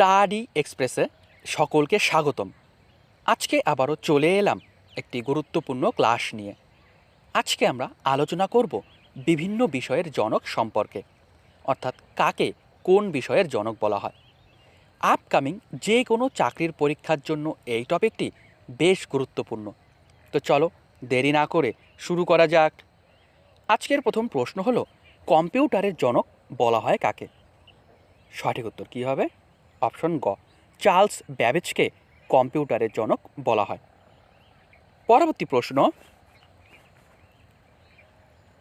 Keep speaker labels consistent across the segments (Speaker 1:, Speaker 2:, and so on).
Speaker 1: Study এক্সপ্রেসে সকলকে স্বাগতম। আজকে আবারও চলে এলাম একটি গুরুত্বপূর্ণ ক্লাস নিয়ে। আজকে আমরা আলোচনা করব বিভিন্ন বিষয়ের জনক সম্পর্কে, অর্থাৎ কাকে কোন বিষয়ের জনক বলা হয়। আপকামিং যে কোনো চাকরির পরীক্ষার জন্য এই টপিকটি বেশ গুরুত্বপূর্ণ। তো চলো দেরি না করে শুরু করা যাক। আজকের প্রথম প্রশ্ন হলো, কম্পিউটারের জনক বলা হয় কাকে? সঠিক উত্তর কী হবে? অপশন গ, চার্লস ব্যাবেজকে কম্পিউটারের জনক বলা হয়। পরবর্তী প্রশ্ন,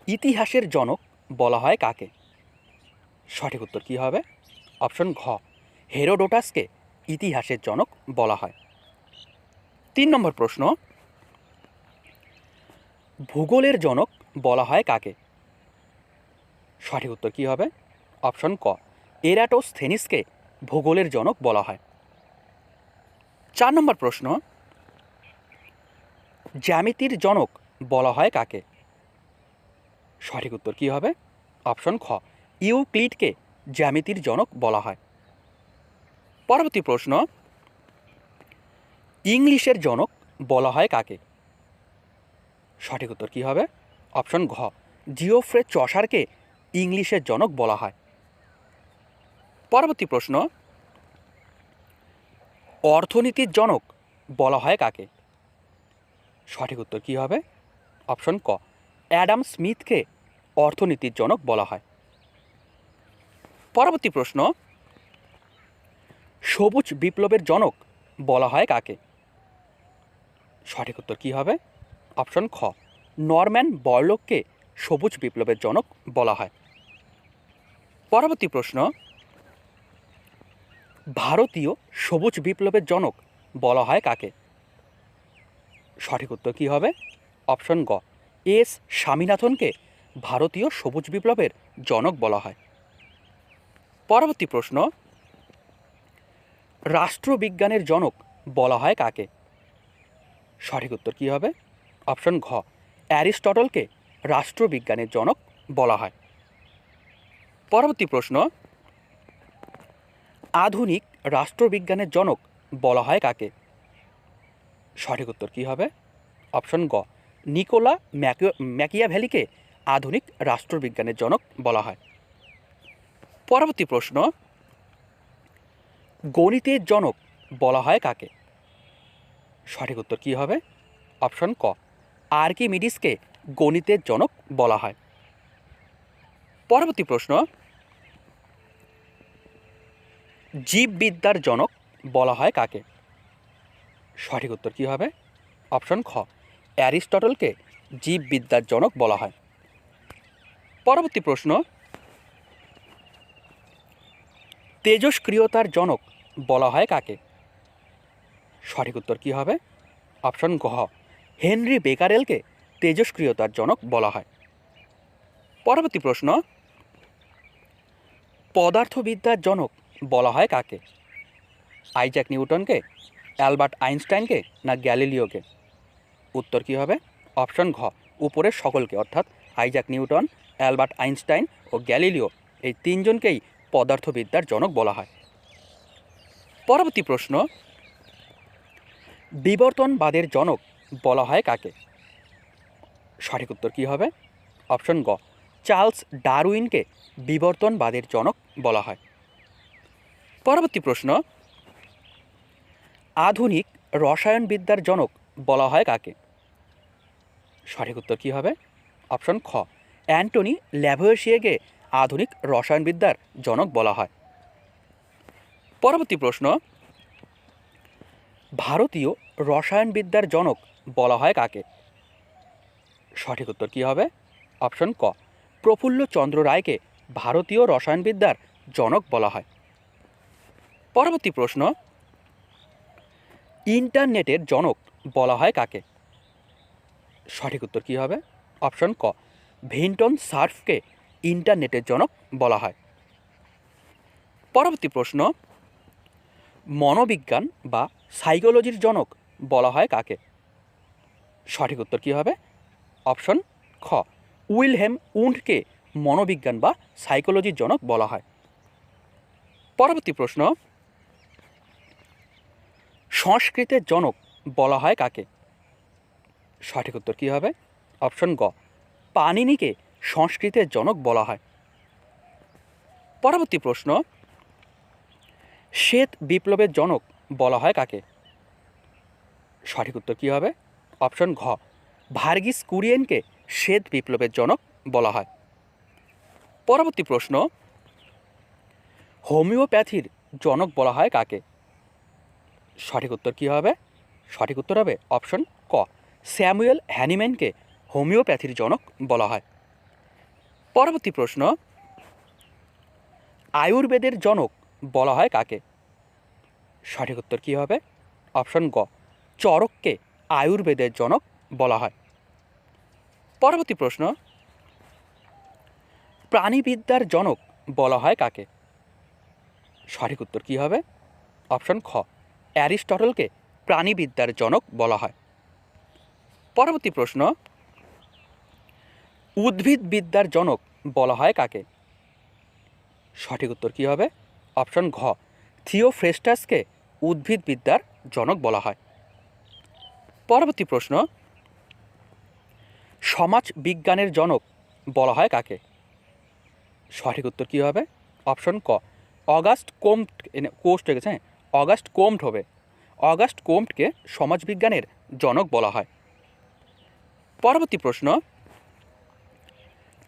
Speaker 1: ইতিহাসের জনক বলা হয় কাকে? সঠিক উত্তর কী হবে? অপশন ঘ, হেরোডোটাসকে ইতিহাসের জনক বলা হয়। তিন নম্বর প্রশ্ন, ভূগোলের জনক বলা হয় কাকে? সঠিক উত্তর কী হবে? অপশন ক, এরাটোস্থেনিসকে ভূগোলের জনক বলা হয়। চার নম্বর প্রশ্ন, জ্যামিতির জনক বলা হয় কাকে? সঠিক উত্তর কী হবে? অপশন খ, ইউক্লিডকে জ্যামিতির জনক বলা হয়। পরবর্তী প্রশ্ন, ইংলিশের জনক বলা হয় কাকে? সঠিক উত্তর কী হবে? অপশন ঘ, জিওফ্রে চসারকে ইংলিশের জনক বলা হয়। পরবর্তী প্রশ্ন, অর্থনীতির জনক বলা হয় কাকে? সঠিক উত্তর কী হবে? অপশন ক, অ্যাডাম স্মিথকে অর্থনীতির জনক বলা হয়। পরবর্তী প্রশ্ন, সবুজ বিপ্লবের জনক বলা হয় কাকে? সঠিক উত্তর কী হবে? অপশন খ, নরম্যান বরলোককে সবুজ বিপ্লবের জনক বলা হয়। পরবর্তী প্রশ্ন ভারতীয় সবুজ বিপ্লবের জনক বলা হয় কাকে? সঠিক উত্তর কী হবে? অপশন গ। এস স্বামীনাথনকে ভারতীয় সবুজ বিপ্লবের জনক বলা হয়। পরবর্তী প্রশ্ন। রাষ্ট্রবিজ্ঞানের জনক বলা হয় কাকে? সঠিক উত্তর কী হবে? অপশন ঘ। অ্যারিস্টটলকে রাষ্ট্রবিজ্ঞানের জনক বলা হয়। পরবর্তী প্রশ্ন। আধুনিক রাষ্ট্রবিজ্ঞানের জনক বলা হয় কাকে? সঠিক উত্তর কী হবে? অপশন গ, নিকোলা ম্যাকিও ভ্যালিকে আধুনিক রাষ্ট্রবিজ্ঞানের জনক বলা হয়। পরবর্তী প্রশ্ন, গণিতের জনক বলা হয় কাকে? সঠিক উত্তর কী হবে? অপশন ক, আর্কিমিডিসকে গণিতের জনক বলা হয়। পরবর্তী প্রশ্ন জীববিদ্যার জনক বলা হয় কাকে? সঠিক উত্তর কী হবে? অপশন খ। অ্যারিস্টটলকে জীববিদ্যার জনক বলা হয়। পরবর্তী প্রশ্ন। তেজস্ক্রিয়তার জনক বলা হয় কাকে? সঠিক উত্তর কী হবে? অপশন ঘ। হেনরি বেকারেলকে তেজস্ক্রিয়তার জনক বলা হয়। পরবর্তী প্রশ্ন। পদার্থবিদ্যার জনক বলা হয় কাকে? আইজ্যাক নিউটনকে, অ্যালবার্ট আইনস্টাইনকে না গ্যালিলিওকে? উত্তর কী হবে? অপশন ঘ, উপরের সকলকে, অর্থাৎ আইজ্যাক নিউটন, অ্যালবার্ট আইনস্টাইন ও গ্যালিলিও এই তিনজনকেই পদার্থবিদ্যার জনক বলা হয়। পরবর্তী প্রশ্ন, বিবর্তনবাদের জনক বলা হয় কাকে? সঠিক উত্তর কী হবে? অপশন গ, চার্লস ডারউইনকে বিবর্তনবাদের জনক বলা হয়। পরবর্তী প্রশ্ন, আধুনিক রসায়নবিদ্যার জনক বলা হয় কাকে? সঠিক উত্তর কী হবে? অপশন খ, অ্যান্টনি ল্যাভোয়েশিয়েকে আধুনিক রসায়নবিদ্যার জনক বলা হয়। পরবর্তী প্রশ্ন, ভারতীয় রসায়নবিদ্যার জনক বলা হয় কাকে? সঠিক উত্তর কী হবে? অপশন ক প্রফুল্ল চন্দ্র রায়কে ভারতীয় রসায়নবিদ্যার জনক বলা হয়। পরবর্তী প্রশ্ন, ইন্টারনেটের জনক বলা হয় কাকে? সঠিক উত্তর কী হবে? অপশন ক, ভিন্টন সার্ফকে ইন্টারনেটের জনক বলা হয়। পরবর্তী প্রশ্ন, মনোবিজ্ঞান বা সাইকোলজির জনক বলা হয় কাকে? সঠিক উত্তর কী হবে? অপশন খ, উইলহেম উন্ডকে মনোবিজ্ঞান বা সাইকোলজির জনক বলা হয়। পরবর্তী প্রশ্ন সংস্কৃতের জনক বলা হয় কাকে? সঠিক উত্তর কী হবে? অপশন গ। পানিনিকে সংস্কৃতের জনক বলা হয়। পরবর্তী প্রশ্ন, শ্বেত বিপ্লবের জনক বলা হয় কাকে? সঠিক উত্তর কী হবে? অপশন ঘ। ভার্গিস কুরিয়েনকে শ্বেত বিপ্লবের জনক বলা হয়। পরবর্তী প্রশ্ন, হোমিওপ্যাথির জনক বলা হয় কাকে? সঠিক উত্তর কী হবে? সঠিক উত্তর হবে অপশন ক। স্যামুয়েল হ্যানিম্যানকে হোমিওপ্যাথির জনক বলা হয়। পরবর্তী প্রশ্ন, আয়ুর্বেদের জনক বলা হয় কাকে? সঠিক উত্তর কী হবে? অপশন গ, চরককে আয়ুর্বেদের জনক বলা হয়। পরবর্তী প্রশ্ন, প্রাণীবিদ্যার জনক বলা হয় কাকে? সঠিক উত্তর কী হবে? অপশন খ অ্যারিস্টটলকে প্রাণীবিদ্যার জনক বলা হয়। পরবর্তী প্রশ্ন, উদ্ভিদবিদ্যার জনক বলা হয় কাকে? সঠিক উত্তর কী হবে? অপশন ঘ, থিওফ্রেস্টাসকে উদ্ভিদবিদ্যার জনক বলা হয়। পরবর্তী প্রশ্ন সমাজ বিজ্ঞানের জনক বলা হয় কাকে? সঠিক উত্তর কী হবে? অপশন ক, অগাস্ট কোম্ট কোস্ট হয়ে গেছে হ্যাঁ? অগাস্ট কোম্ট হবে। অগাস্ট কোম্টকে সমাজবিজ্ঞানের জনক বলা হয়। পরবর্তী প্রশ্ন,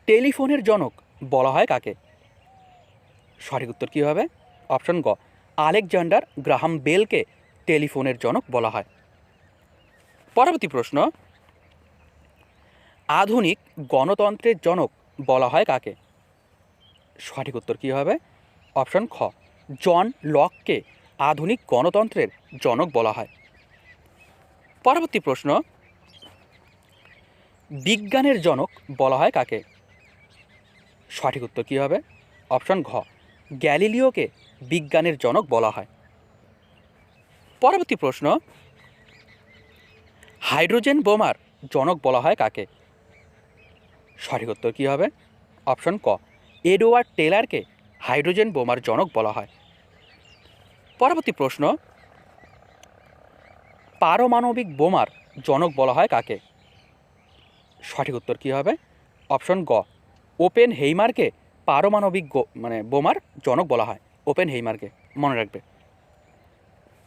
Speaker 1: টেলিফোনের জনক বলা হয় কাকে? সঠিক উত্তর কী হবে? অপশন গ, আলেকজান্ডার গ্রাহাম বেলকে টেলিফোনের জনক বলা হয়। পরবর্তী প্রশ্ন, আধুনিক গণতন্ত্রের জনক বলা হয় কাকে? সঠিক উত্তর কী হবে? অপশন খ, জন লককে আধুনিক গণতন্ত্রের জনক বলা হয়। পরবর্তী প্রশ্ন, বিজ্ঞানের জনক বলা হয় কাকে? সঠিক উত্তর কী হবে? অপশন ঘ, গ্যালিলিওকে বিজ্ঞানের জনক বলা হয়। পরবর্তী প্রশ্ন, হাইড্রোজেন বোমার জনক বলা হয় কাকে? সঠিক উত্তর কী হবে? অপশন ক, এডওয়ার্ড টেলারকে হাইড্রোজেন বোমার জনক বলা হয়। পরবর্তী প্রশ্ন, পারমাণবিক বোমার জনক বলা হয় কাকে? সঠিক উত্তর কী হবে? অপশন গ ওপেন হেইমারকে পারমাণবিক মানে বোমার জনক বলা হয় ওপেন হেইমারকে মনে রাখবে।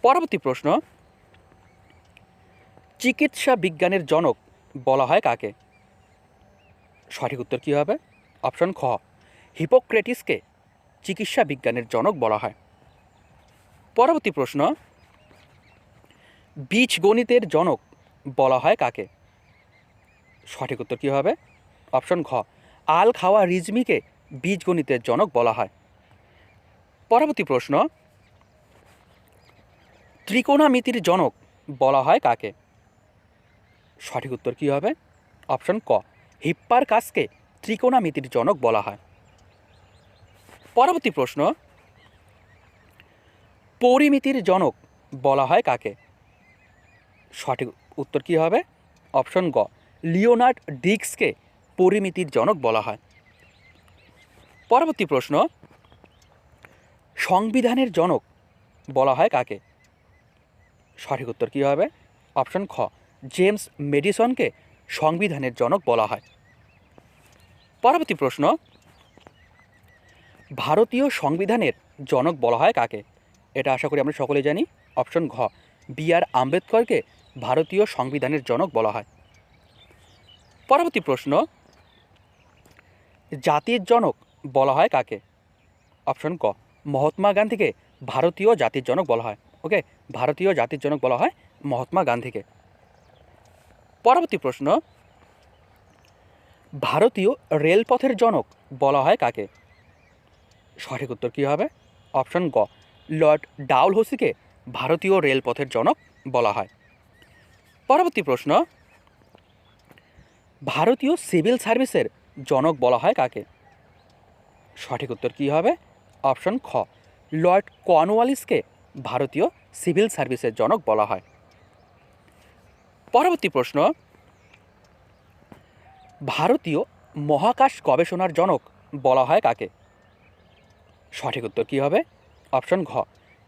Speaker 1: পরবর্তী প্রশ্ন, চিকিৎসা বিজ্ঞানের জনক বলা হয় কাকে? সঠিক উত্তর কী হবে? অপশন খ, হিপোক্রেটিসকে চিকিৎসা বিজ্ঞানের জনক বলা হয়। পরবর্তী প্রশ্ন বীজগণিতের জনক বলা হয় কাকে? সঠিক উত্তর কী হবে? অপশন ঘ, আল খাওয়া রিজমিকে বীজগণিতের জনক বলা হয়। পরবর্তী প্রশ্ন, ত্রিকোণামিতির জনক বলা হয় কাকে? সঠিক উত্তর কী হবে? অপশন ক হিপ্পার কাজকে ত্রিকোণামিতির জনক বলা হয়। পরবর্তী প্রশ্ন পরিমিতির জনক বলা হয় কাকে? সঠিক উত্তর কী হবে? অপশন গ, লিওনার্ড ডিক্সকে পরিমিতির জনক বলা হয়। পরবর্তী প্রশ্ন, সংবিধানের জনক বলা হয় কাকে? সঠিক উত্তর কী হবে? অপশন খ, জেমস মেডিসনকে সংবিধানের জনক বলা হয়। পরবর্তী প্রশ্ন, ভারতীয় সংবিধানের জনক বলা হয় কাকে? এটা আশা করি আমরা সকলে জানি, অপশন ঘ, বি আর আম্বেদকরকে ভারতীয় সংবিধানের জনক বলা হয়। পরবর্তী প্রশ্ন, জাতির জনক বলা হয় কাকে? অপশন ক, মহাত্মা গান্ধীকে ভারতীয় জাতির জনক বলা হয়। ওকে, ভারতীয় জাতির জনক বলা হয় মহাত্মা গান্ধীকে। পরবর্তী প্রশ্ন, ভারতীয় রেলপথের জনক বলা হয় কাকে? সঠিক উত্তর কী হবে? অপশন গ লর্ড ডাউলহসিকে ভারতীয় রেলপথের জনক বলা হয়। পরবর্তী প্রশ্ন, ভারতীয় সিভিল সার্ভিসের জনক বলা হয় কাকে? সঠিক উত্তর কী হবে? অপশন খ, লর্ড কর্নওয়ালিসকে ভারতীয় সিভিল সার্ভিসের জনক বলা হয়। পরবর্তী প্রশ্ন, ভারতীয় মহাকাশ গবেষণার জনক বলা হয় কাকে? সঠিক উত্তর কী হবে? অপশন ঘ,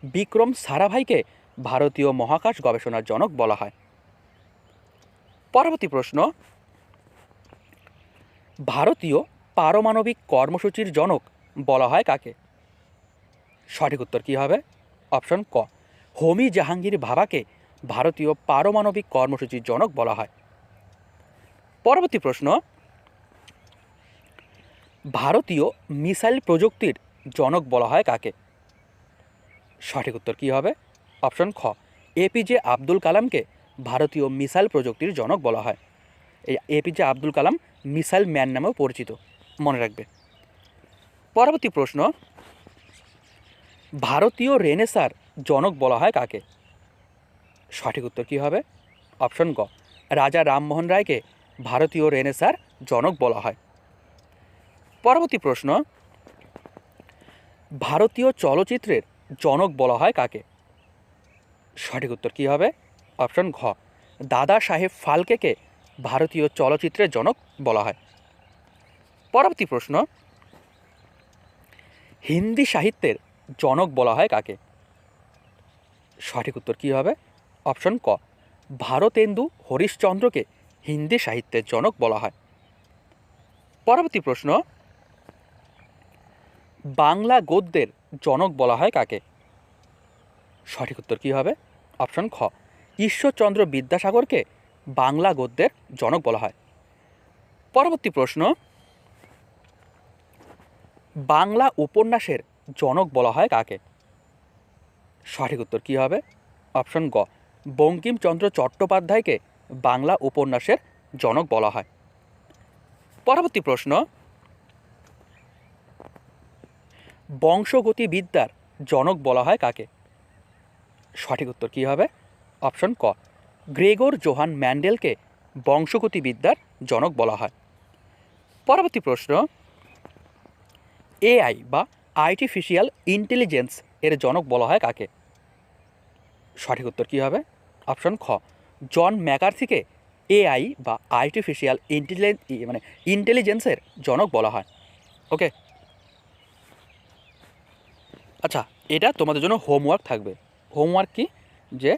Speaker 1: বিক্রম সারাভাইকে ভারতীয় মহাকাশ গবেষণার জনক বলা হয়। পরবর্তী প্রশ্ন, ভারতীয় পারমাণবিক কর্মসূচির জনক বলা হয় কাকে? সঠিক উত্তর কী হবে? অপশন ক, হোমি জাহাঙ্গীর ভাবাকে ভারতীয় পারমাণবিক কর্মসূচির জনক বলা হয়। পরবর্তী প্রশ্ন, ভারতীয় মিসাইল প্রযুক্তির জনক বলা হয় কাকে? সঠিক উত্তর কী হবে? অপশন খ। এপিজে আব্দুল কালামকে ভারতীয় মিসাইল প্রযুক্তির জনক বলা হয়। এই APJ Abdul Kalam missile man নামেও পরিচিত। মনে রাখবে। পরবর্তী প্রশ্ন। ভারতীয় রেনেসার জনক বলা হয় কাকে? সঠিক উত্তর কী হবে? অপশন গ। রাজা রামমোহন রায়কে ভারতীয় রেনেসার জনক বলা হয়। পরবর্তী প্রশ্ন। ভারতীয় চলচ্চিত্রের জনক বলা হয় কাকে? সঠিক উত্তর কী হবে? অপশন ঘ। দাদা সাহেব ফালকেকে ভারতীয় চলচ্চিত্রের জনক বলা হয়। পরবর্তী প্রশ্ন। হিন্দি সাহিত্যের জনক বলা হয় কাকে? সঠিক উত্তর কী হবে? অপশন ক। ভারতেন্দু হরিশ্চন্দ্রকে হিন্দি সাহিত্যের জনক বলা হয়। পরবর্তী প্রশ্ন। বাংলা গদ্যের জনক বলা হয় কাকে? সঠিক উত্তর কী হবে? অপশন খ। ঈশ্বরচন্দ্র বিদ্যাসাগরকে বাংলা গদ্যের জনক বলা হয়। পরবর্তী প্রশ্ন। বাংলা উপন্যাসের জনক বলা হয় কাকে? সঠিক উত্তর কী হবে? অপশন গ। বঙ্কিমচন্দ্র চট্টোপাধ্যায়কে বাংলা উপন্যাসের জনক বলা হয়। পরবর্তী প্রশ্ন। বংশগতিবিদ্যার জনক বলা হয় কাকে? সঠিক উত্তর কী হবে? অপশন ক। গ্রেগর জোহান ম্যান্ডেলকে বংশগতিবিদ্যার জনক বলা হয়। পরবর্তী প্রশ্ন। এআই বা আর্টিফিশিয়াল ইন্টেলিজেন্স এর জনক বলা হয় কাকে? সঠিক উত্তর কী হবে? অপশন খ। জন ম্যাকার্থিকে এআই বা আর্টিফিশিয়াল ইন্টেলিজেন্স মানে ইন্টেলিজেন্সের জনক বলা হয়। ওকে আচ্ছা এটা তোমাদের জন্য হোমওয়ার্ক থাকবে। হোমওয়ার্ক কি? যে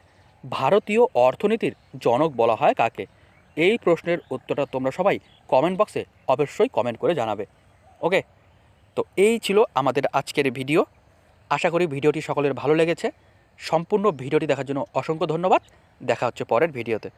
Speaker 1: ভারতীয় অর্থনীতির জনক বলা হয় কাকে? এই প্রশ্নের উত্তরটা তোমরা সবাই কমেন্ট বক্সে অবশ্যই কমেন্ট করে জানাবে। ওকে তো এই ছিল আমাদের আজকের ভিডিও আশা করি ভিডিওটি সকলের ভালো লেগেছে। সম্পূর্ণ ভিডিওটি দেখার জন্য অসংখ্য ধন্যবাদ। দেখা হচ্ছে পরের ভিডিওতে